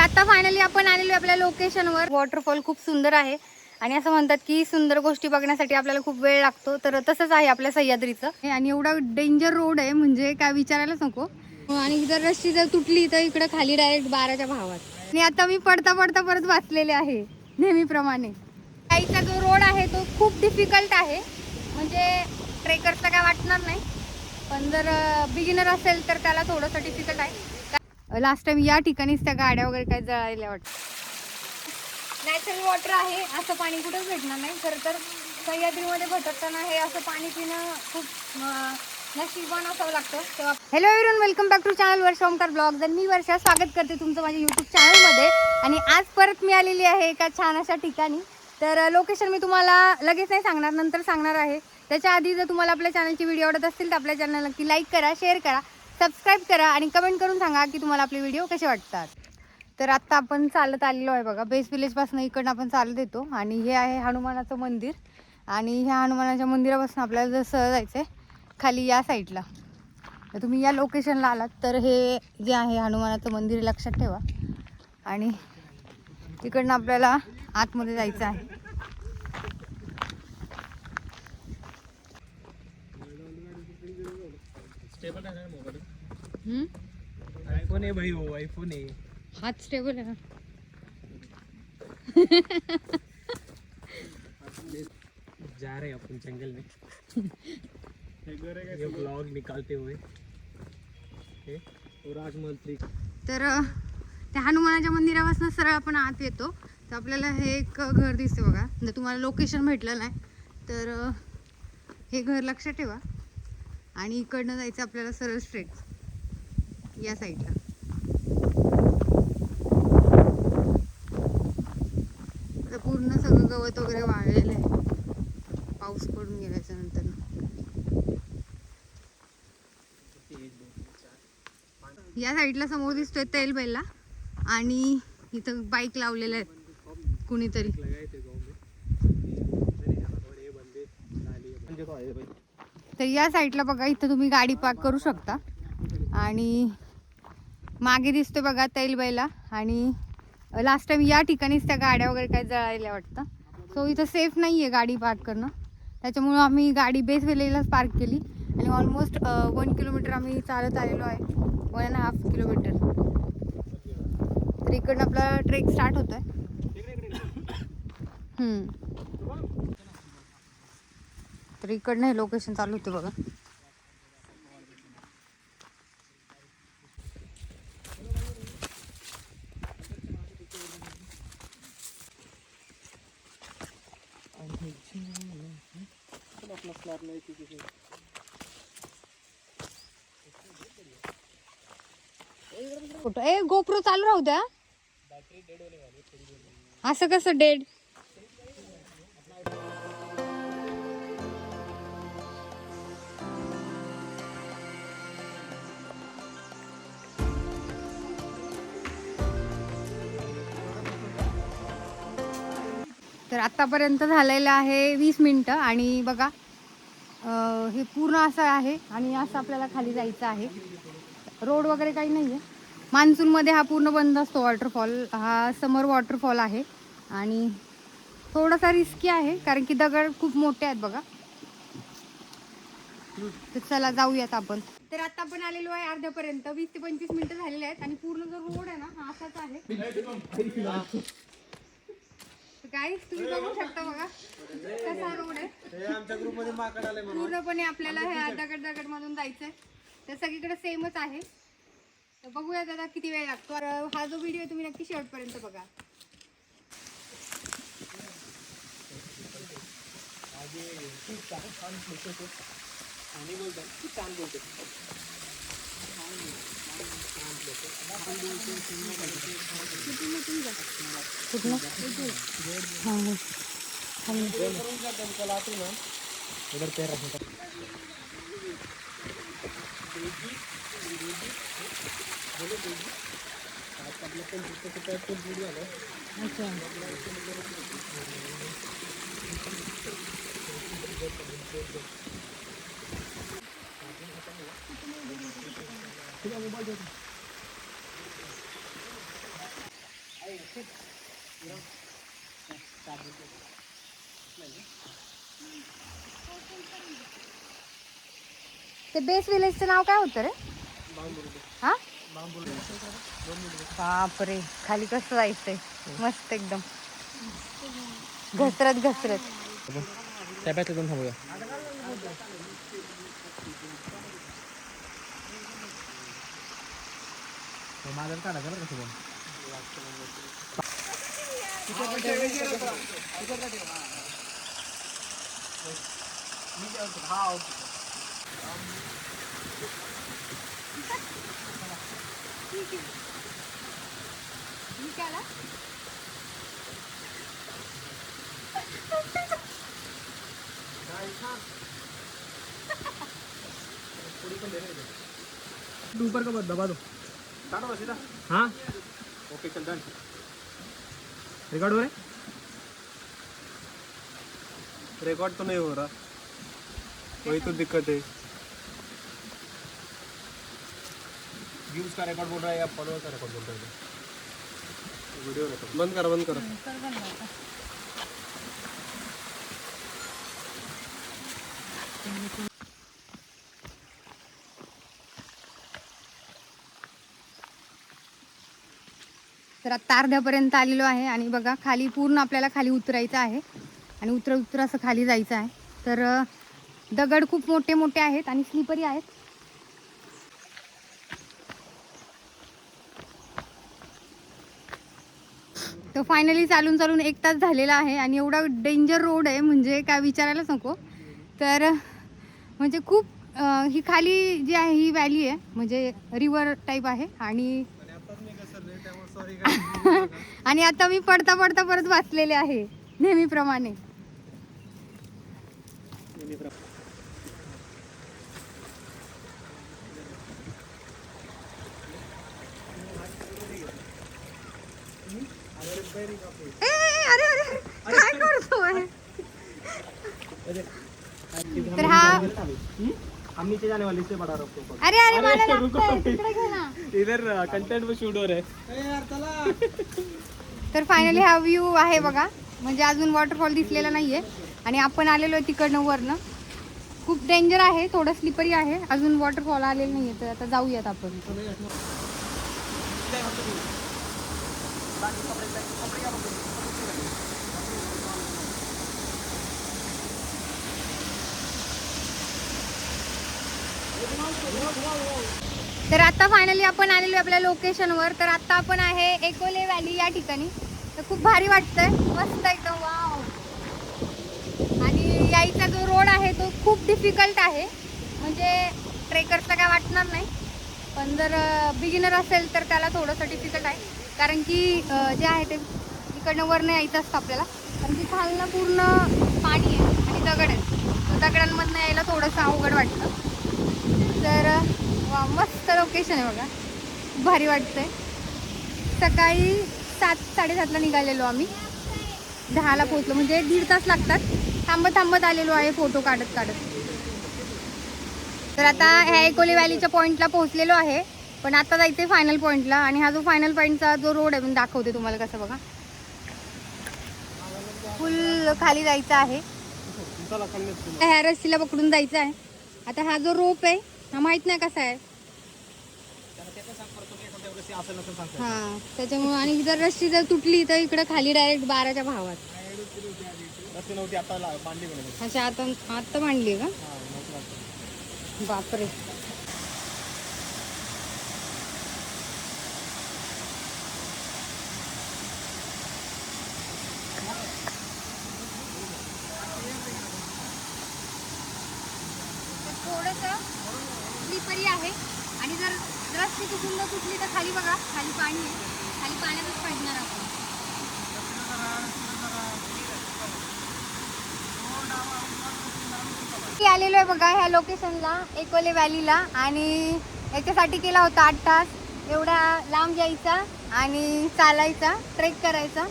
आता फायनली आपण आलेलो आपल्या लोकेशनवर वॉटरफॉल खूप सुंदर आहे. आणि असं म्हणतात की सुंदर गोष्टी बघण्यासाठी आपल्याला खूप वेळ लागतो. तर तसंच आहे आपल्या सह्याद्रीचं. आणि एवढा डेंजर रोड आहे म्हणजे काय विचारायलाच नको. आणि जर रस्ती जर तुटली तर इकडं खाली डायरेक्ट बाराच्या भावात. आणि आता मी पडता पडता परत वाचलेले आहे नेहमीप्रमाणे. आईचा जो रोड आहे तो खूप डिफिकल्ट आहे. म्हणजे ट्रेकरचा काय वाटणार नाही. पण जर बिगिनर असेल तर त्याला थोडंसं डिफिकल्ट आहे. लास्ट टाइम या ठिकाणीच त्या गाड्या वगैरे काय जळायला वाटतं. नॅचरल वॉटर आहे. असं पाणी कुठंच भेटणार नाही. खरं तर सह्याद्रीमध्ये भटकताना हे असं पाणी पिणं खूप अं, नशिबान असावं लागतं. तेव्हा hello everyone welcome back to channel Varsha Omkar blog तर मी वर्षा स्वागत करते तुमचं माझ्या यूट्यूब चॅनलमध्ये आणि आज परत मी आलेली आहे एका छान अशा ठिकाणी. तर लोकेशन मी तुम्हाला लगेच नाही सांगणार नंतर सांगणार आहे. त्याच्या आधी जर तुम्हाला आपल्या चॅनलची व्हिडिओ आवडत असतील तर आपल्या चॅनल नक्की लाईक करा शेअर करा. सबस्क्राईब करा आणि कमेंट करून सांगा की तुम्हाला आपले व्हिडिओ कसे वाटतात. तर आत्ता आपण चालत आलेलो आहे बघा बेस विलेजपासून इकडनं आपण चालत येतो. आणि हे आहे हनुमानाचं मंदिर. आणि ह्या हनुमानाच्या मंदिरापासून आपल्याला जसं जायचं आहे खाली या साईडला. तर तुम्ही या लोकेशनला आलात तर हे जे आहे हनुमानाचं मंदिर लक्षात ठेवा. आणि तिकडनं आपल्याला आतमध्ये जायचं आहे. आयफोन आहे भाई हो आयफोन आहे. हात स्टेबल आहे जा रहे अपन जंगल में ये ब्लॉग निकालते हुए तर त्या हनुमानाच्या मंदिरापासून सरळ आपण आत येतो. तर आपल्याला हे एक घर दिसते बघा. जर तुम्हाला लोकेशन भेटलं नाही तर हे घर लक्षात ठेवा. आणि इकडनं जायचं आपल्याला सरळ स्ट्रेट या साईडला. आता पूर्ण सगळं गवत वगैरे वाळलेलं आहे. पाऊस पडून गेल्याच्यानंतर. या साईडला समोर दिसतोय तेलबैला आणि इथं बाईक लावलेल्या आहेत कुणीतरी. तर या साईडला बघा इथं तुम्ही गाडी पार्क करू शकता. आणि मागे दिसतो बघा तैलबाईला आणि लास्ट टाइम या ठिकाणीच त्या गाड्या वगैरे काय जळायला वाटतं. सो इथं सेफ नाही आहे गाडी पार्क करणं. त्याच्यामुळं आम्ही गाडी बेस वेलेलाच पार्क केली. आणि ऑलमोस्ट वन किलोमीटर आम्ही चालत आलेलो आहे. वन अँड हाफ किलोमीटर तर इकडनं आपला ट्रेक स्टार्ट होतो आहे तर इकडनं हे लोकेशन चालू होते बघा. अपना नाही किती फोटो ए गोप्रो चालू राहू द्या. असं कसं डेड? तर आतापर्यंत झालेलं आहे वीस मिनटं आणि बघा हे पूर्ण असं आहे आणि असं आपल्याला खाली जायचं आहे. रोड वगैरे काही नाही आहे मान्सूनमध्ये हा पूर्ण बंद असतो वॉटरफॉल. हा समर वॉटरफॉल आहे आणि थोडासा रिस्की आहे कारण की दगड खूप मोठे आहेत बघा. तर चला जाऊयात आपण. तर आता आपण आलेलो आहे अर्ध्यापर्यंत. वीस ते पंचवीस मिनिटं झालेले आहेत आणि पूर्ण जो रोड आहे ना हा असाच आहे. काय तुम्ही बघू शकता बघा. कसा रोड आहे. आमच्या ग्रुपमध्ये माकड आले पूर्णपणे आपल्याला ह्या दगड दगड मधून जायचंय. तर सगळीकडे सेमच आहे. तर बघूया दादा किती वेळ लागतो. हा जो व्हिडिओ तुम्ही नक्की शेवटपर्यंत बघा. आणि बोलतात खूप छान बोलते कुठलं हा, हा. उधर पैर रखने का अच्छा ते बेस विलेजचं नाव काय होतं रे? हा? बापरे खाली कसं जायचंय? मस्त एकदम. घसरत घसरत. त्या जाऊन थांबूया. माझं काढायचं बरं कसं ऊपर का दबा दो। हाँ? ओके चल डन रिकॉर्ड हो रहा? है रिकॉर्ड तो नहीं हो रहा। वही तो दिक्कत है। व्यूज़ का रिकॉर्ड बोल रहा है या फॉलोअर का रिकॉर्ड बोल रहा है? वीडियो रिकॉर्ड बंद करा बंद करा। तर आता अर्ध्यापर्यंत आलेलो आहे आणि बघा खाली पूर्ण आपल्याला खाली उतरायचं आहे. आणि उतर उतर असं खाली जायचं आहे. तर दगड खूप मोठे मोठे आहेत आणि स्लीपरही आहेत. तर फायनली चालून चालून एक तास झालेला आहे आणि एवढा डेंजर रोड आहे म्हणजे काय विचारायलाच नको. तर म्हणजे खूप ही खाली जी आहे ही व्हॅली आहे म्हणजे रिवर टाईप आहे. आणि आणि आता मी पडता पडता परत वाचलेले आहे नेहमीप्रमाणे. अरे काय करतोय? तर हा हम नीचे जाने वाले इससे बड़ा रखो अरे अरे मला लागतंय, तिकडे घे ना इधर कंटेंट में शूट हो रहा. है तर फायनली हा व्ह्यू आहे बघा. म्हणजे अजून वॉटरफॉल दिसलेला नाहीये. आणि आपण आलेलो आहे तिकडनं वरनं. खूप डेंजर आहे थोडं स्लिपरी आहे. अजून वॉटरफॉल आलेलं नाहीये तर आता जाऊयात आपण. तर आता फायनली आपण आलेलो आपल्या लोकेशनवर तर आता आपण आहे एकोले व्हॅली या ठिकाणी. तर खूप भारी वाटतंय. मस्त एकदम वाव आणि यायचा जो रोड आहे तो खूप डिफिकल्ट आहे. म्हणजे ट्रेकर्सला काय वाटणार नाही. पण जर बिगिनर असेल तर त्याला थोडंसं डिफिकल्ट आहे. कारण की जे आहे ते इकडनं वरनं यायचं असतं आपल्याला. कारण की खालनं पूर्ण पाणी आहे आणि दगड आहे दगडांमधनं यायला थोडंसं अवघड वाटतं. तर वा मस्त लोकेशन आहे बघा. भारी वाटतंय. सकाळी सात साडेसातला निघालेलो आम्ही. दहाला पोहोचलो. म्हणजे दीड तास लागतात. थांबत थांबत आलेलो आहे फोटो काढत काढत. तर आता ह्या एकोली व्हॅलीच्या पॉईंटला पोहोचलेलो आहे. पण आता जायचं फायनल पॉईंटला आणि हा जो फायनल पॉईंटचा जो रोड आहे मी दाखवते तुम्हाला कसं बघा. फुल खाली जायचं आहे. ह्या रस्सीला पकडून जायचं आहे. आता हा जो रोप आहे हा माहीत नाही कसा आहे. हा त्याच्यामुळे आणि जर रस्सी जर तुटली तर इकडे खाली डायरेक्ट बाराच्या भावात. अशा आता आता मांडली का? बापरे. रस्ते तुटली तर खाली बघा खाली पाणी आहे. खाली पाण्यातच पडणार आपण. आलेलो आहे बघा ह्या लोकेशनला एकोले व्हॅलीला आणि याच्यासाठी केला होता आठ तास. एवढा लांब यायचा आणि चालायचा ट्रेक करायचा.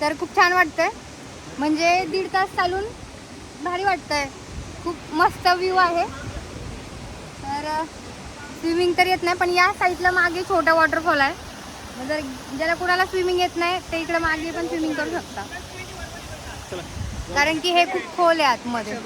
तर खूप छान वाटतंय. म्हणजे दीड तास चालून भारी वाटतंय. खूप मस्त व्ह्यू आहे. तर स्विमिंग तर येत नाही पण या साईडला मागे छोटा वॉटरफॉल आहे. जर ज्याला कुणाला स्विमिंग येत नाही ते इकडे मागे पण स्विमिंग करू शकता. कारण की हे खूप खोल आहे आतमध्ये.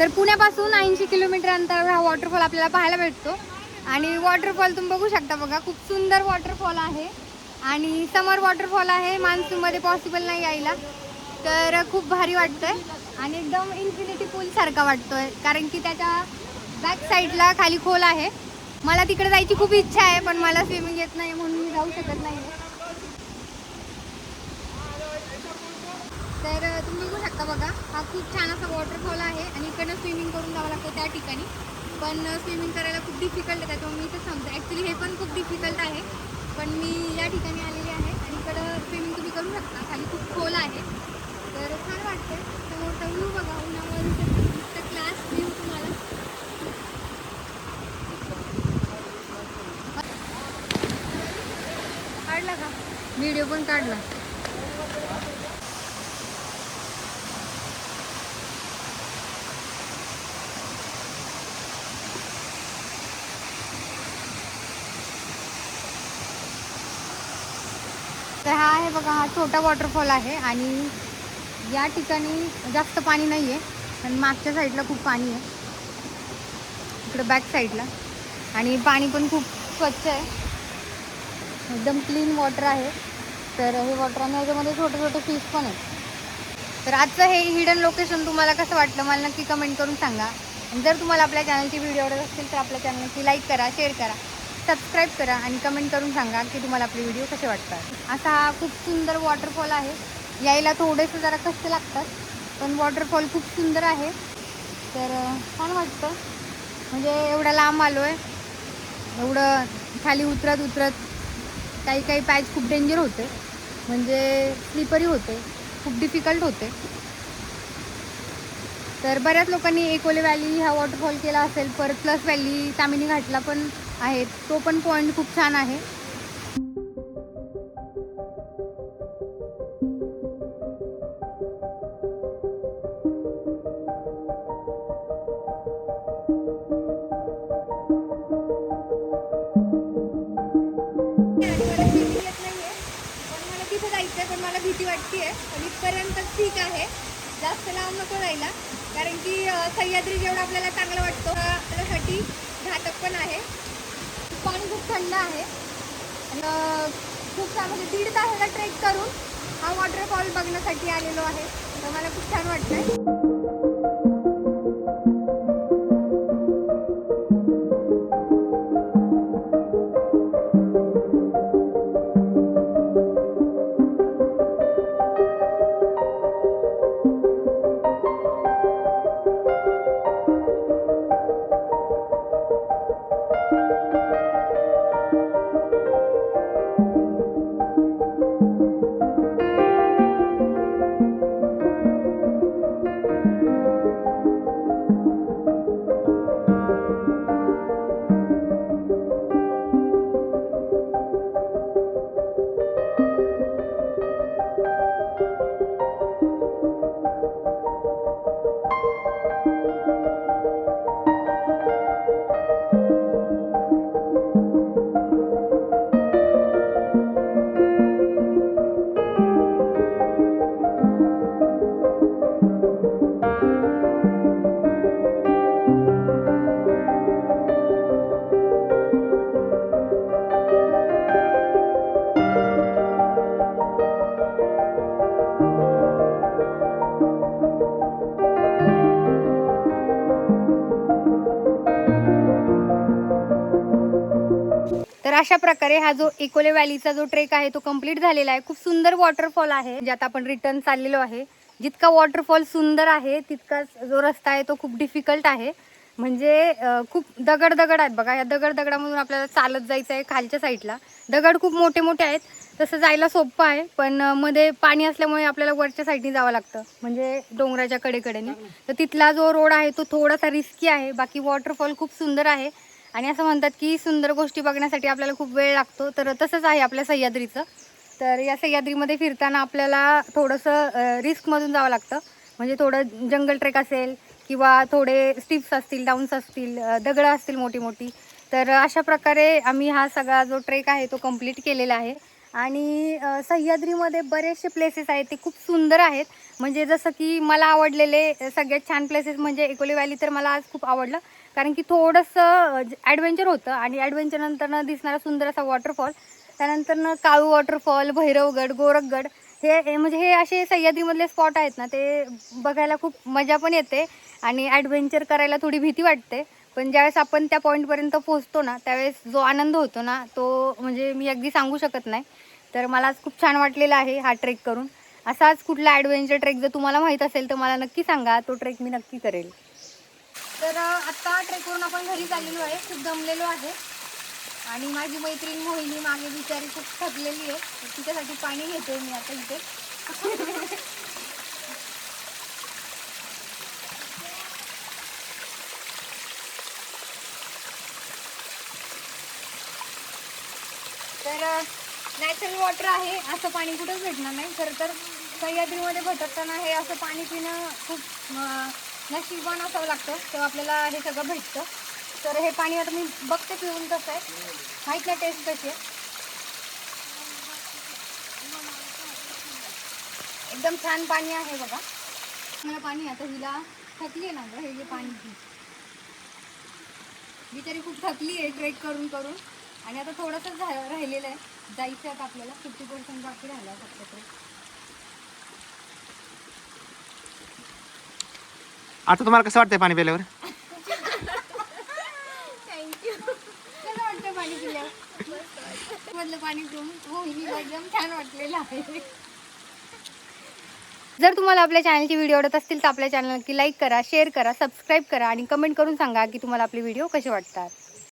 तर पुण्यापासून ऐंशी किलोमीटर अंतरावर हा वॉटरफॉल आपल्याला पाहायला भेटतो. आणि वॉटरफॉल तुम्ही बघू शकता बघा खूप सुंदर वॉटरफॉल आहे. आणि समर वॉटरफॉल आहे मान्सूनमध्ये पॉसिबल नाही यायला. तर खूप भारी वाटतंय. आणि एकदम इन्फिनिटी पूल सारखा वाटतोय कारण की त्याच्या बॅक साईडला खाली खोल आहे. मला तिकडे जायची खूप इच्छा आहे पण मला स्विमिंग येत नाही म्हणून मी जाऊ शकत नाही तर तुम्ही बघू शकता बघा हा खूप छान असा वॉटरफॉल आहे आणि इकडनं स्विमिंग करून जावं लागतं त्या ठिकाणी. पण स्विमिंग करायला खूप डिफिकल्ट आहे त्यामुळे मी इथं सांगतो ॲक्च्युली हे पण खूप डिफिकल्ट आहे पण मी या ठिकाणी आलेली आहे आणि इकडं स्विमिंग तुम्ही करू शकता. खाली खूप खोल आहे. तर छान वाटतं समोरचा व्ह्यू बघा उन्हावर क्लास व्ह्यू तुम्हाला. काढला का? व्हिडिओ पण काढला तर हा आहे बघा हा छोटा वॉटरफॉल आहे आणि या ठिकाणी जास्त पाणी नाही आहे पण मागच्या साईडला खूप पाणी आहे. इकडं बॅक साईडला आणि पाणी पण खूप स्वच्छ आहे. एकदम क्लीन वॉटर आहे. तर हे वॉटर आणि याच्यामध्ये छोटे छोटे फिश पण आहेत. तर आजचं हे हिडन लोकेशन तुम्हाला कसं वाटलं मला नक्की कमेंट करून सांगा. आणि जर तुम्हाला आपल्या चॅनलची व्हिडिओ आवडत असतील तर आपल्या चॅनलची लाईक करा शेअर करा. सबस्क्राईब करा आणि कमेंट करून सांगा की तुम्हाला आपले व्हिडिओ कसे वाटतात. असा हा खूप सुंदर वॉटरफॉल आहे. यायला थोडेसे जरा कष्ट लागतात पण वॉटरफॉल खूप सुंदर आहे. तर छान वाटतं. म्हणजे एवढा लांब आलो आहे एवढं खाली उतरत उतरत काही काही पॅच खूप डेंजर होते. म्हणजे स्लिपरी होते. खूप डिफिकल्ट होते. तर बऱ्याच लोकांनी एकोले व्हॅली हा वॉटरफॉल केला असेल परत प्लस व्हॅली तामिनी घाटला पण आहे तो पण पॉईंट खूप छान आहे. मला swimming येत नाहीये. पण मला तिथे जायचंय पण मला भीती वाटते पण इथपर्यंत ठीक आहे. जास्त लांब नको जायला कारण की सह्याद्री जेवढं आपल्याला चांगला वाटतो हा आपल्यासाठी घातक पण आहे. पाणी खूप थंड आहे. आणि खूप छान म्हणजे दीड तासाचा ट्रेक करून हा वॉटरफॉल बघण्यासाठी आलेलो आहे. तर मला खूप छान वाटतंय. प्रकारे हा जो एकोले व्हॅलीचा जो ट्रेक आहे तो कंप्लीट झालेला आहे. खूप सुंदर वॉटरफॉल आहे ज्यात आपण रिटर्न चाललेलो आहे. जितका वॉटरफॉल सुंदर आहे तितकाच जो रस्ता आहे तो खूप डिफिकल्ट आहे. म्हणजे खूप दगड दगड आहेत बघा. या दगड दगडामधून आपल्याला चालत जायचं आहे खालच्या साईडला दगड खूप मोठे मोठे आहेत. तसं जायला सोपं आहे पण मध्ये पाणी असल्यामुळे आपल्याला वरच्या साईडनी जावं लागतं. म्हणजे डोंगराच्या कडेकडेने. तर तिथला जो रोड आहे तो थोडासा रिस्की आहे. बाकी वॉटरफॉल खूप सुंदर आहे. आणि असं म्हणतात की सुंदर गोष्टी बघण्यासाठी आपल्याला खूप वेळ लागतो. तर तसंच आहे आपल्या सह्याद्रीचं. तर या सह्याद्रीमध्ये फिरताना आपल्याला थोडंसं रिस्कमधून जावं लागतं. म्हणजे थोडं जंगल ट्रेक असेल किंवा थोडे स्टिप्स असतील डाऊन्स असतील दगडं असतील मोठी मोठी तर अशा प्रकारे आम्ही हा सगळा जो ट्रेक आहे तो कंप्लीट केलेला आहे. आणि सह्याद्रीमध्ये बरेचसे प्लेसेस आहेत ते खूप सुंदर आहेत. म्हणजे जसं की मला आवडलेले सगळ्यात छान प्लेसेस म्हणजे एकोली व्हॅली तर मला आज खूप आवडलं. कारण की थोडंसं ॲडव्हेंचर होतं आणि ॲडव्हेंचरनंतरनं दिसणारा सुंदर असा वॉटरफॉल त्यानंतरनं काळू वॉटरफॉल भैरवगड गोरखगड हे म्हणजे हे असे सह्याद्रीमधले स्पॉट आहेत ना ते बघायला खूप मजा पण येते आणि ॲडव्हेंचर करायला थोडी भीती वाटते. पण ज्यावेळेस आपण त्या पॉईंटपर्यंत पोहोचतो ना त्यावेळेस जो आनंद होतो ना तो म्हणजे मी अगदी सांगू शकत नाही. तर मला आज खूप छान वाटलेला आहे हा ट्रेक करून. असाच कुठला ॲडव्हेंचर ट्रेक जर तुम्हाला माहीत असेल तर मला नक्की सांगा. तो ट्रेक मी नक्की करेल. तर आत्ता ट्रेक करून आपण घरी चाललेलो आहे. खूप दमलेलो आहे. आणि माझी मैत्रीण मोहिनी मागे बिचारी खूप थकलेली आहे. तिच्यासाठी पाणी घेते मी आता इथे. तर नॅचरल वॉटर आहे. असं पाणी कुठंच भेटणार नाही. खरं तर सह्याद्रीमध्ये भटकताना हे असं पाणी पिणं खूप अं, नशीबवान असावं लागतं तेव्हा आपल्याला हे सगळं भेटतं. तर हे पाणी आता मी बघते पिऊन कसं आहे. माहीत नाही टेस्ट कशी आहे. एकदम छान पाणी आहे बघा. मला पाणी आता हिला थकली आहे ना गं हे जे पाणी. पी बिचारी खूप थकली आहे ट्रेक करून करून. आणि आता थोडंसंच झा- राहिलेलं आहे. जायचं आहे आता आपल्याला. फिफ्टी पर्सेंट बाकी राहिला आहे फक्त ट्रेक आता तुम्हाला कसं वाटतंय पाणी पिल्यावर? थँक्यू कसं वाटतं पाणी पिल्यावर? मधलं पाणी पिऊन हिला एकदम छान वाटलेलं आहे. जर तुम्हाला आपल्या चॅनलची व्हिडिओ आवडत असतील तर आपल्या चॅनल नक्की लाईक करा शेअर करा सबस्क्राईब करा आणि कमेंट करून सांगा की तुम्हाला आपले व्हिडिओ कसे वाटतात.